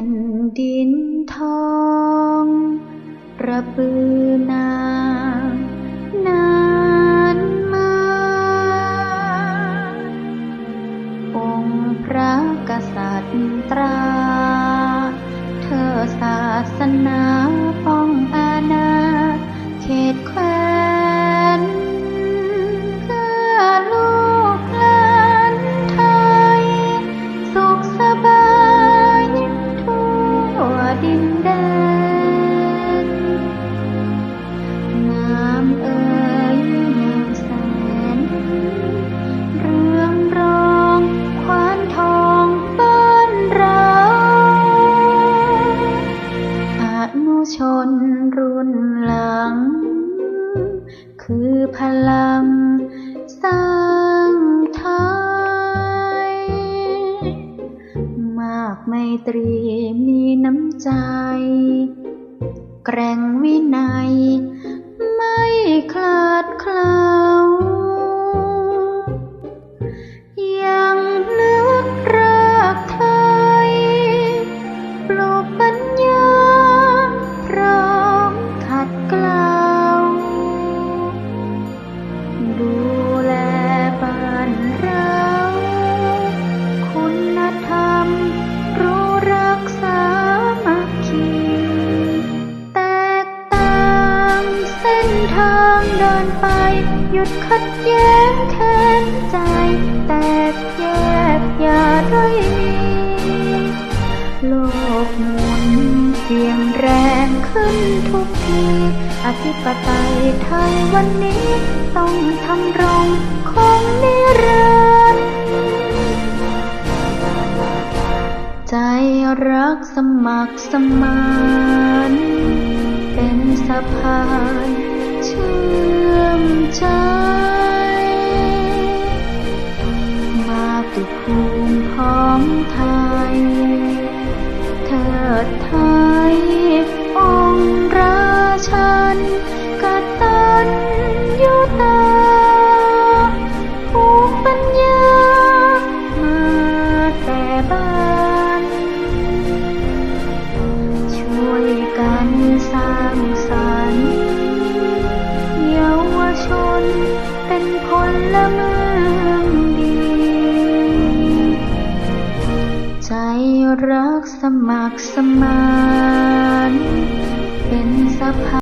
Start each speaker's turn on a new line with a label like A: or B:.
A: ผ่นดินทองระบือนางนานมา องค์พระกษัตริย์ตรา เธอศาสนาป้องอาณาเขตแคว ชนรุ่นหลัง คือพลังสร้างไทย มากไมตรีมีน้ำใจ แกร่งวินัย ไม่คลาดเคล้ายังลึกรากไทยปลูกปัญญ นไป หยุดขัดแย้งแค้นใจ แตกแยกอย่าด้อยมี โลกหมุนเปลี่ยนแรงขึ้นทุกที อธิปไตยไทยวันนี้ ต้องทำรงคงนิรันดร์ใจรักสมัครสมาน เป็นสะพาน รักสมัครสมานเป็นสะพาน